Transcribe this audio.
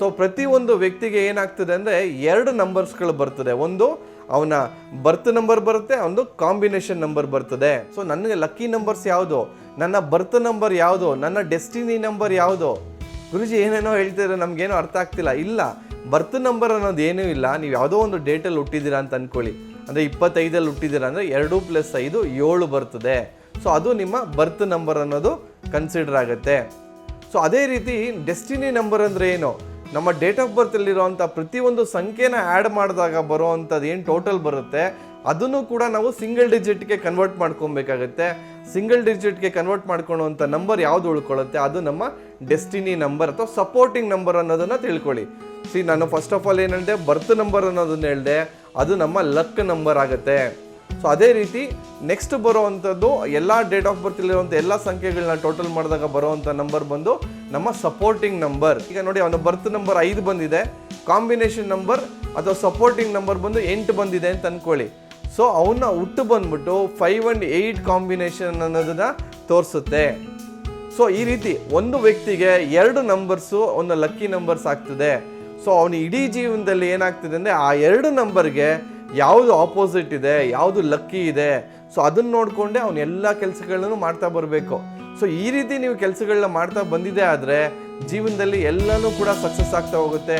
So ಪ್ರತಿಯೊಂದು ವ್ಯಕ್ತಿಗೆ ಏನಾಗ್ತದೆ ಅಂದರೆ ಎರಡು ನಂಬರ್ಸ್ಗಳು ಬರ್ತದೆ. ಒಂದು ಅವನ ಬರ್ತ್ ನಂಬರ್ ಬರುತ್ತೆ, ಒಂದು ಕಾಂಬಿನೇಷನ್ ನಂಬರ್ ಬರ್ತದೆ. ಸೊ ನನಗೆ ಲಕ್ಕಿ ನಂಬರ್ಸ್ ಯಾವುದು? ನನ್ನ ಬರ್ತ್ ನಂಬರ್ ಯಾವುದು? ನನ್ನ ಡೆಸ್ಟಿನಿ ನಂಬರ್ ಯಾವುದು? ಗುರುಜಿ, ಏನೇನೋ ಹೇಳ್ತಿದ್ರೆ ನಮ್ಗೇನೋ ಅರ್ಥ ಆಗ್ತಿಲ್ಲ. ಇಲ್ಲ ಬರ್ತ್ ನಂಬರ್ ಅನ್ನೋದು ಏನೂ ಇಲ್ಲ. ನೀವು ಯಾವುದೋ ಒಂದು ಡೇಟಲ್ಲಿ ಹುಟ್ಟಿದ್ದೀರಾ ಅಂತ ಅಂದ್ಕೊಳ್ಳಿ ಅಂದರೆ ಇಪ್ಪತ್ತೈದಲ್ಲಿ ಹುಟ್ಟಿದ್ದೀರಾ ಅಂದರೆ ಎರಡು ಪ್ಲಸ್ ಐದು, ಏಳು ಬರ್ತದೆ. ಸೊ ಅದು ನಿಮ್ಮ ಬರ್ತ್ ನಂಬರ್ ಅನ್ನೋದು ಕನ್ಸಿಡರ್ ಆಗುತ್ತೆ. ಸೊ ಅದೇ ರೀತಿ ಡೆಸ್ಟಿನಿ ನಂಬರ್ ಅಂದರೆ ಏನು? ನಮ್ಮ ಡೇಟ್ ಆಫ್ ಬರ್ತಲ್ಲಿರುವಂಥ ಪ್ರತಿಯೊಂದು ಸಂಖ್ಯೆನ ಆ್ಯಡ್ ಮಾಡಿದಾಗ ಬರೋವಂಥದ್ದು ಏನು ಟೋಟಲ್ ಬರುತ್ತೆ, ಅದನ್ನು ಕೂಡ ನಾವು ಸಿಂಗಲ್ ಡಿಜಿಟ್ಗೆ ಕನ್ವರ್ಟ್ ಮಾಡ್ಕೊಬೇಕಾಗತ್ತೆ. ಸಿಂಗಲ್ ಡಿಜಿಟ್ಗೆ ಕನ್ವರ್ಟ್ ಮಾಡ್ಕೊಳ್ಳುವಂಥ ನಂಬರ್ ಯಾವುದು ಉಳ್ಕೊಳ್ಳುತ್ತೆ, ಅದು ನಮ್ಮ ಡೆಸ್ಟಿನಿ ನಂಬರ್ ಅಥವಾ ಸಪೋರ್ಟಿಂಗ್ ನಂಬರ್ ಅನ್ನೋದನ್ನು ತಿಳ್ಕೊಳ್ಳಿ. ಸಿ ನಾನು ಫಸ್ಟ್ ಆಫ್ ಆಲ್ ಏನು ಬರ್ತ್ ನಂಬರ್ ಅನ್ನೋದನ್ನ ಹೇಳಿದೆ, ಅದು ನಮ್ಮ ಲಕ್ ನಂಬರ್ ಆಗುತ್ತೆ. ಸೊ ಅದೇ ರೀತಿ ನೆಕ್ಸ್ಟ್ ಬರುವಂಥದ್ದು ಎಲ್ಲ ಡೇಟ್ ಆಫ್ ಬರ್ತ್ ಇಲ್ಲಿರುವಂಥ ಎಲ್ಲ ಸಂಖ್ಯೆಗಳನ್ನ ಟೋಟಲ್ ಮಾಡಿದಾಗ ಬರುವಂಥ ನಂಬರ್ ಬಂದು ನಮ್ಮ ಸಪೋರ್ಟಿಂಗ್ ನಂಬರ್ ಈಗ ನೋಡಿ, ಅವನ ಬರ್ತ್ ನಂಬರ್ ಐದು ಬಂದಿದೆ. ಕಾಂಬಿನೇಷನ್ ನಂಬರ್ ಅಥವಾ ಸಪೋರ್ಟಿಂಗ್ ನಂಬರ್ ಬಂದು ಎಂಟು ಬಂದಿದೆ ಅಂತ ಅಂದ್ಕೊಳ್ಳಿ ಸೊ ಅವನ್ನ ಹುಟ್ಟು ಬಂದ್ಬಿಟ್ಟು ಫೈವ್ ಅಂಡ್ ಏಯ್ಟ್ ಕಾಂಬಿನೇಷನ್ ಅನ್ನೋದನ್ನು ತೋರಿಸುತ್ತೆ. ಸೊ ಈ ರೀತಿ ಒಂದು ವ್ಯಕ್ತಿಗೆ ಎರಡು ನಂಬರ್ಸು ಒಂದು ಲಕ್ಕಿ ನಂಬರ್ಸ್ ಆಗ್ತದೆ. ಸೊ ಅವನ ಇಡೀ ಜೀವನದಲ್ಲಿ ಏನಾಗ್ತದೆ ಅಂದರೆ ಆ ಎರಡು ನಂಬರ್ಗೆ ಯಾವುದು ಆಪೋಸಿಟ್ ಇದೆ, ಯಾವುದು ಲಕ್ಕಿ ಇದೆ ಸೊ ಅದನ್ನ ನೋಡಿಕೊಂಡೆ ಅವನ ಎಲ್ಲ ಕೆಲಸಗಳನ್ನು ಮಾಡ್ತಾ ಬರಬೇಕು. ಸೊ ಈ ರೀತಿ ನೀವು ಕೆಲಸಗಳನ್ನ ಮಾಡ್ತಾ ಬಂದಿದೆ ಆದರೆ ಜೀವನದಲ್ಲಿ ಎಲ್ಲನೂ ಕೂಡ ಸಕ್ಸಸ್ ಆಗ್ತಾ ಹೋಗುತ್ತೆ.